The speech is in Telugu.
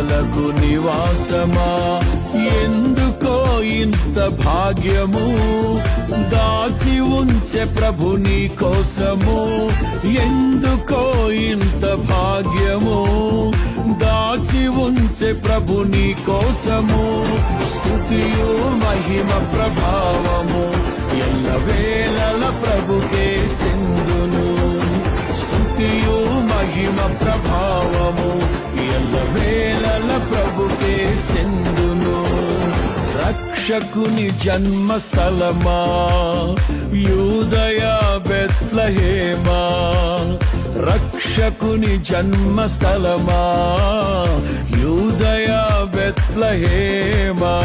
హృదయార్పణలకు నివాసమా? ఎందుకో ఇంత భాగ్యము? దాచి ఉంచే ప్రభు నీ కోసము. ఎందుకో ఇంత భాగ్యము? దాచి ఉంచే ప్రభు నీ కోసము. స్థుతియు మహిమ ప్రభావము. ఎల్ల వేళల ప్రభుకే చెందును. స్థుతియు మహిమ ప్రభావము చెందును రక్షకుని జన్మస్థలమా? యూదయ బెత్లహేమా? రక్షకుని జన్మస్థలమా? యూదయ బెత్లహేమా?